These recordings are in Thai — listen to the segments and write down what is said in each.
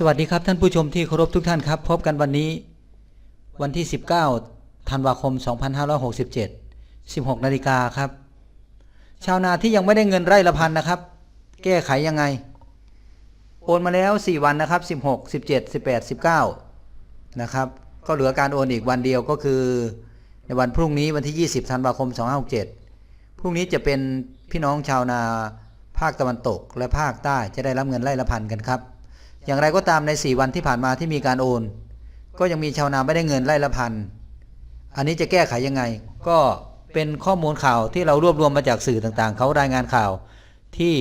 สวัสดีครับท่านผู้ชมที่เคารพทุกท่านครับ พบกันวันนี้ วันที่ 19ธันวาคม 2567 16นาฬิกาครับ ชาวนาที่ยังไม่ได้เงินไร่ละพันนะครับ แก้ไขยังไง โอนมาแล้ว 4 วันนะครับ 16 17 18 19 นะครับ ก็เหลือการโอนอีกวันเดียวก็คือ ในวันพรุ่งนี้วันที่ 20ธันวาคม 2567 พรุ่งนี้จะเป็นพี่น้องชาวนาภาคตะวันตกและภาคใต้จะได้รับเงินไร่ละพันกันครับ อย่างไรก็ตามใน 4 วันที่ผ่านมาที่มีการโอน ก็ยังมีชาวนาไม่ได้เงินไร่ละพัน อันนี้จะแก้ไขยังไง ก็เป็นข้อมูลข่าวที่เรารวบรวมมาจากสื่อต่างๆ เขารายงานข่าวที่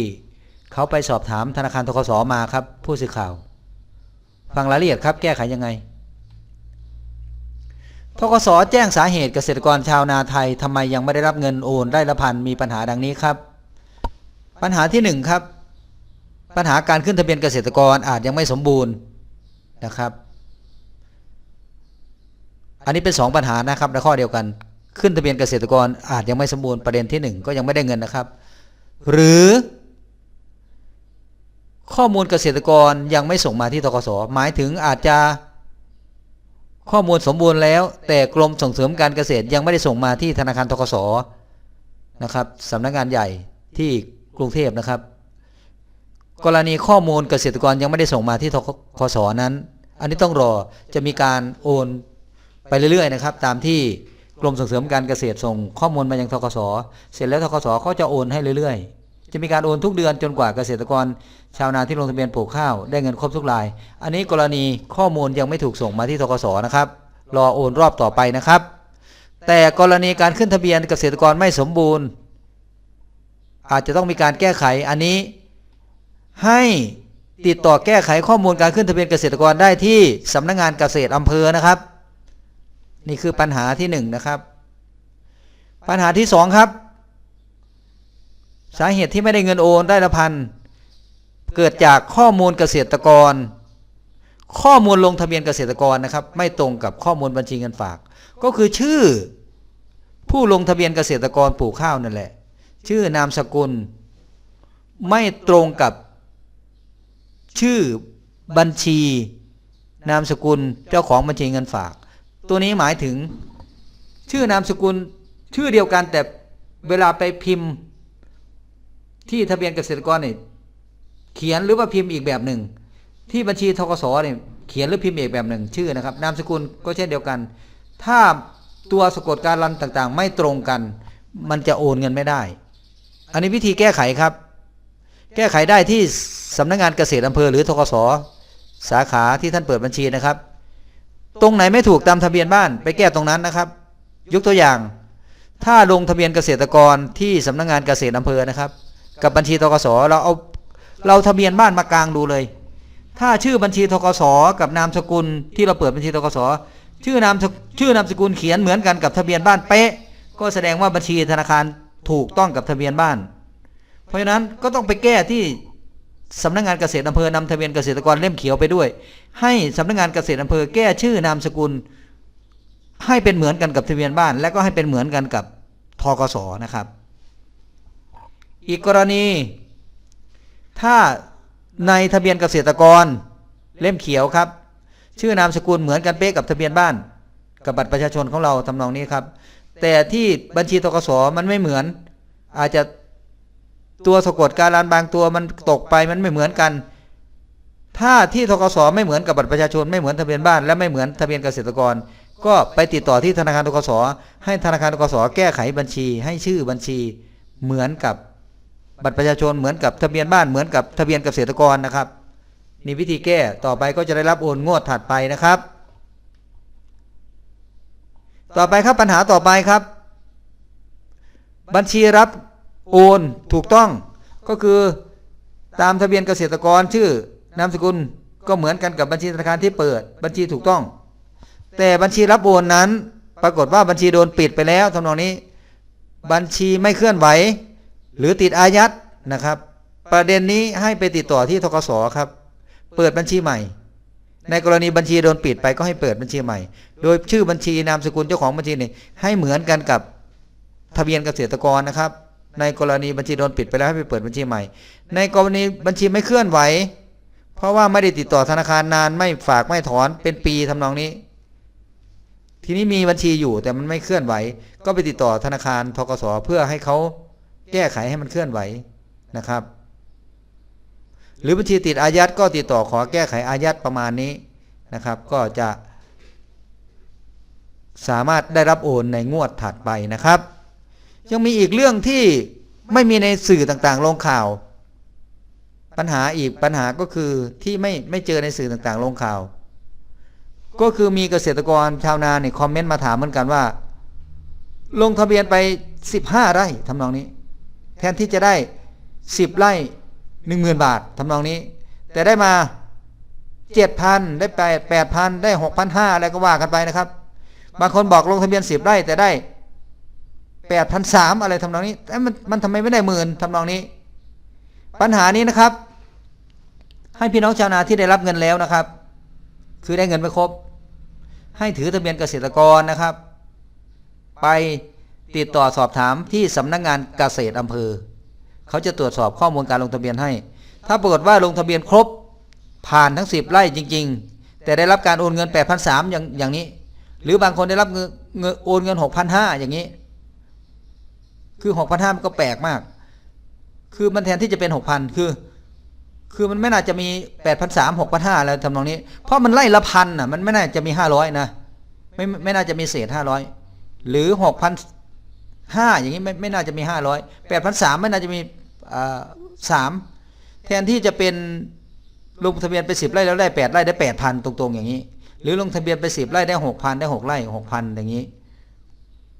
เขาไปสอบถามธนาคารทกสมาครับ ผู้สื่อข่าว ฟังรายละเอียดครับ แก้ไขยังไงทกสแจ้งสาเหตุเกษตรกรชาวนาไทยทำไมยังไม่ได้รับเงินโอนไร่ละพันมีปัญหาดังนี้ครับ ปัญหาที่หนึ่งครับ ปัญหาการขึ้นทะเบียนเกษตรกรอาจยังไม่สมบูรณ์นะครับ อันนี้เป็น 2 ปัญหานะครับในข้อเดียวกัน ขึ้นทะเบียนเกษตรกรอาจยังไม่สมบูรณ์ประเด็นที่ 1 ก็ยังไม่ได้เงินนะครับ หรือข้อมูลเกษตรกรยังไม่ส่งมาที่ทกสหมายถึงอาจจะข้อมูลสมบูรณ์แล้ว แต่กรมส่งเสริมการเกษตรยังไม่ได้ส่งมาที่ธนาคารทกสนะครับสำนักงานใหญ่ที่กรุงเทพนะครับ กรณีข้อมูลเกษตรกรยังไม่ได้ส่งมาที่ทกสนั้น อันนี้ต้องรอจะมีการโอนไปเรื่อยๆนะครับ ตามที่กรมส่งเสริมการเกษตรส่งข้อมูลมายังทกสเสร็จแล้วทกสเขาจะโอนให้เรื่อยๆ จะมีการโอนทุกเดือนจนกว่าเกษตรกร ชาวนาที่ลงทะเบียนปลูกข้าวได้เงินครบทุกราย อันนี้กรณีข้อมูลยังไม่ถูกส่งมาที่ทกสนะครับ รอโอนรอบต่อไปนะครับ แต่กรณีการขึ้นทะเบียนเกษตรกรไม่สมบูรณ์ อาจจะต้องมีการแก้ไขอันนี้ ให้ติดต่อแก้ไขข้อมูลการขึ้นทะเบียนเกษตรกรได้ที่สำนักงงานเกษตรอำเภอนะครับ นี่คือปัญหาที่หนึ่งนะครับ ปัญหาที่สองครับ สาเหตุที่ไม่ได้เงินโอนได้ละพันเกิดจากข้อมูลเกษตรกร ข้อมูลลงทะเบียนเกษตรกรนะครับ ไม่ตรงกับข้อมูลบัญชีเงินฝาก ก็คือชื่อ ผู้ลงทะเบียนเกษตรกรปลูกข้าวนั่นแหละ ชื่อนามสกุล ไม่ตรงกับ ชื่อบัญชี นามสกุลเจ้าของบัญชีเงินฝาก ตัวนี้หมายถึง ชื่อนามสกุลชื่อเดียวกันแต่เวลาไปพิมพ์ ที่ทะเบียนเกษตรกรเนี่ยเขียนหรือว่าพิมพ์อีกแบบหนึ่ง ที่บัญชีทกสเนี่ยเขียนหรือพิมพ์อีกแบบหนึ่งชื่อนะครับ นามสกุลก็เช่นเดียวกัน ถ้าตัวสะกดการรันต่างๆ ไม่ตรงกัน มันจะโอนเงินไม่ได้ อันนี้วิธีแก้ไขครับ แก้ไขได้ที่สำนักงานเกษตรอำเภอหรือทกสสาขาที่ท่านเปิดบัญชีนะครับ ตรงไหนไม่ถูกตามทะเบียนบ้านไปแก้ตรงนั้นนะครับ ยกตัวอย่าง ถ้าลงทะเบียนเกษตรกรที่สำนักงานเกษตรอำเภอนะครับ กับบัญชีทกสเราเอาเราทะเบียนบ้านมากลางดูเลย ถ้าชื่อบัญชีทกสกับนามสกุลที่เราเปิดบัญชีทกสชื่อนามชื่อนามสกุลเขียนเหมือนกันกับทะเบียนบ้านเป๊ะ ก็แสดงว่าบัญชีธนาคารถูกต้องกับทะเบียนบ้าน เพราะฉะนั้นก็ต้องไปแก้ที่สำนักงานเกษตรอำเภอนำทะเบียนเกษตรกรเล่มเขียวไปด้วย ให้สำนักงานเกษตรอำเภอแก้ชื่อนามสกุล ให้เป็นเหมือนกันกับทะเบียนบ้าน และก็ให้เป็นเหมือนกันกับทกสนะครับ อีกกรณี ถ้าในทะเบียนเกษตรกรเล่มเขียวครับ ชื่อนามสกุลเหมือนกันเป๊ะกับทะเบียนบ้าน กับบัตรประชาชนของเราทำนองนี้ครับ แต่ที่บัญชีทกสมันไม่เหมือนอาจจะ ตัวสะกดการานบางตัวมันตกไปมันไม่เหมือนกัน ถ้าที่ทกสไม่เหมือนกับบัตรประชาชนไม่เหมือนทะเบียนบ้าน และไม่เหมือนทะเบียนเกษตรกร ก็ไปติดต่อที่ธนาคารทกสให้ธนาคารทกสแก้ไขบัญชี ให้ชื่อบัญชีเหมือนกับบัตรประชาชนเหมือนกับทะเบียนบ้านเหมือนกับทะเบียนเกษตรกรนะครับนี่วิธีแก้ต่อไปก็จะได้รับโอนงวดถัดไปนะครับ ต่อไปครับปัญหาต่อไปครับ บัญชีรับ โอนถูกต้องก็คือตามทะเบียนเกษตรกรชื่อนามสกุลก็เหมือนกันกับบัญชีธนาคารที่เปิด บัญชีถูกต้อง แต่บัญชีรับโอนนั้น ปรากฏว่าบัญชีโดนปิดไปแล้วทำนองนี้ บัญชีไม่เคลื่อนไหว หรือติดอายัดนะครับ ประเด็นนี้ให้ไปติดต่อที่ทกสครับ เปิดบัญชีใหม่ ในกรณีบัญชีโดนปิดไปก็ให้เปิดบัญชีใหม่ โดยชื่อบัญชีนามสกุลเจ้าของบัญชีนี่ให้เหมือนกันกับทะเบียนเกษตรกรนะครับ ในกรณีบัญชีโดนปิดไปแล้วให้ไปเปิดบัญชีใหม่ ในกรณีบัญชีไม่เคลื่อนไหว เพราะว่าไม่ได้ติดต่อธนาคารนานไม่ฝากไม่ถอนเป็นปีทำนองนี้ ทีนี้มีบัญชีอยู่แต่มันไม่เคลื่อนไหว ก็ไปติดต่อธนาคารทกสเพื่อให้เขาแก้ไขให้มันเคลื่อนไหวนะครับ หรือบัญชีติดอายัดก็ติดต่อขอแก้ไขอายัดประมาณนี้นะครับ ก็จะสามารถได้รับโอนในงวดถัดไปนะครับ ยังมีอีกเรื่องที่ไม่มีในสื่อต่างๆ ลงข่าว ปัญหาอีกปัญหาก็คือที่ไม่ไม่เจอในสื่อต่างๆ ลงข่าว ก็คือมีเกษตรกรชาวนาเนี่ยคอมเมนต์มาถามเหมือนกันว่า ลงทะเบียนไป 15 ไร่ทำนองนี้ แทนที่จะได้ 10 ไร่10,000 บาททำนองนี้ แต่ได้มา7,000ได้8 8,000ได้6,500อะไรก็ว่ากันไปนะครับ บางคนบอกลงทะเบียน 10 ไร่แต่ได้ 8,300อะไรทำนองนี้แต่มันมันทำไมไม่ได้หมื่นทำนองนี้ ปัญหานี้นะครับ ให้พี่น้องชาวนาที่ได้รับเงินแล้วนะครับ คือได้เงินไม่ครบ ให้ถือทะเบียนเกษตรกรนะครับ ไปติดต่อสอบถามที่สำนักงงานเกษตรอำเภอ เขาจะตรวจสอบข้อมูลการลงทะเบียนให้ ถ้าปรากฏว่าลงทะเบียนครบผ่านทั้ง 10ไร่จริง ๆ แต่ได้รับการโอนเงิน 8,300อย่างอย่างนี้ หรือบางคนได้รับเงินเงินโอนเงิน 6,500 อย่างนี้ คือ6,500มันก็แปลกมาก คือมันแทนที่จะเป็น6,000คือ คือมันไม่น่าจะมี8,300 6,500อะไรทำนองนี้ เพราะมันไล่ละพันน่ะ มันไม่น่าจะมี500นะไม่ไม่ไม่น่าจะมีเศษ500หรือ6,500อย่างนี้ไม่ไม่น่าจะมี500 8,300ไม่น่าจะมีอ่าสามแทนที่จะเป็นลงทะเบียนไป10ไร่แล้วได้8ไร่ได้8,000ตรงๆอย่างนี้ หรือลงทะเบียนไป10ไร่ได้6,000ได้6ไร่6,000อย่างนี้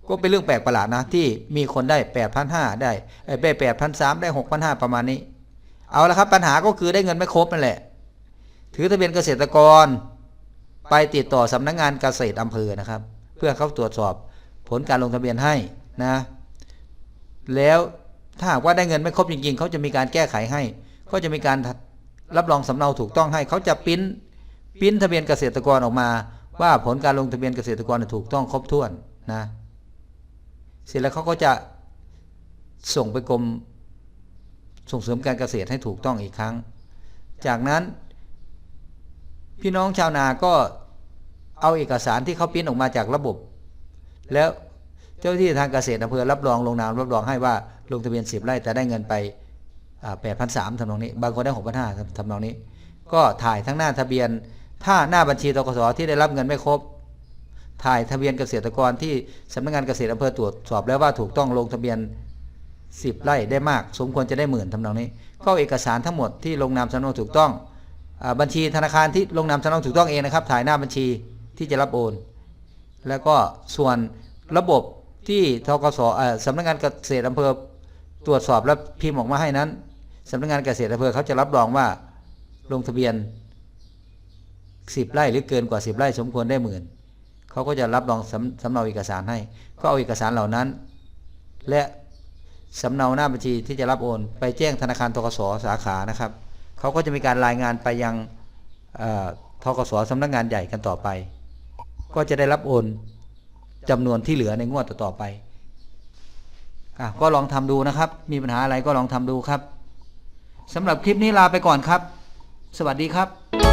ก็เป็นเรื่องแปลกประหลาดนะ ที่มีคนได้ 8,500 ได้ไอ้ได้8,300ได้6,500 ประมาณนี้ เอาละครับปัญหาก็คือได้เงินไม่ครบนั่นแหละ ถือทะเบียนเกษตรกร ไปติดต่อสำนักงงานเกษตรอำเภอนะครับ เพื่อเขาตรวจสอบผลการลงทะเบียนให้นะ แล้วถ้าหากว่าได้เงินไม่ครบจริงๆ เขาจะมีการแก้ไขให้เขาจะมีการรับรองสำเนาถูกต้องให้ เขาจะปริ้นปริ้นทะเบียนเกษตรกรออกมา ว่าผลการลงทะเบียนเกษตรกรถูกต้องครบถ้วนนะ เสร็จแล้วเขาก็จะส่งไปกรมส่งเสริมการเกษตรให้ถูกต้องอีกครั้ง จากนั้น พี่น้องชาวนาก็เอาเอกสารที่เขาปริ้นออกมาจากระบบ แล้วเจ้าหน้าที่ทางเกษตรอำเภอรับรองลงนามรับรองให้ว่าลงทะเบียนสิบไร่แต่ได้เงินไปแปดพันสามทำนองนี้ บางคนได้หกพันห้าทำนองนี้ ก็ถ่ายทั้งหน้าทะเบียน ถ้าหน้าบัญชีตกสที่ได้รับเงินไม่ครบ ถ่ายทะเบียนเกษตรกรที่สำนักงานเกษตรอำเภอตรวจสอบแล้วว่าถูกต้องลงทะเบียนสิบไร่ได้มาก สมควรจะได้หมื่นทำนองนี้ก็เอกสารทั้งหมดที่ลงนามสำเนาถูกต้องบัญชีธนาคารที่ลงนามสำเนาถูกต้องเองนะครับ ถ่ายหน้าบัญชีที่จะรับโอน แล้วก็ส่วนระบบที่ทกสสำนักงานเกษตรอำเภอตรวจสอบแล้วพิมพ์ออกมาให้นั้นสำนักงานเกษตรอำเภอเขาจะรับรองว่าลงทะเบียนสิบไร่หรือเกินกว่าสิบไร่สมควรได้หมื่น เขาก็จะรับรองสำสำเนาเอกสารให้ ก็เอาเอกสารเหล่านั้น และสำเนาหน้าบัญชีที่จะรับโอน ไปแจ้งธนาคารทกสสาขานะครับเขาก็จะมีการรายงานไปยังทกสสำนักงานใหญ่กันต่อไป ก็จะได้รับโอนจำนวนที่เหลือในงวดต่อๆไปอะก็ลองทำดูนะครับ มีปัญหาอะไรก็ลองทำดูครับสำหรับคลิปนี้ลาไปก่อนครับ สวัสดีครับ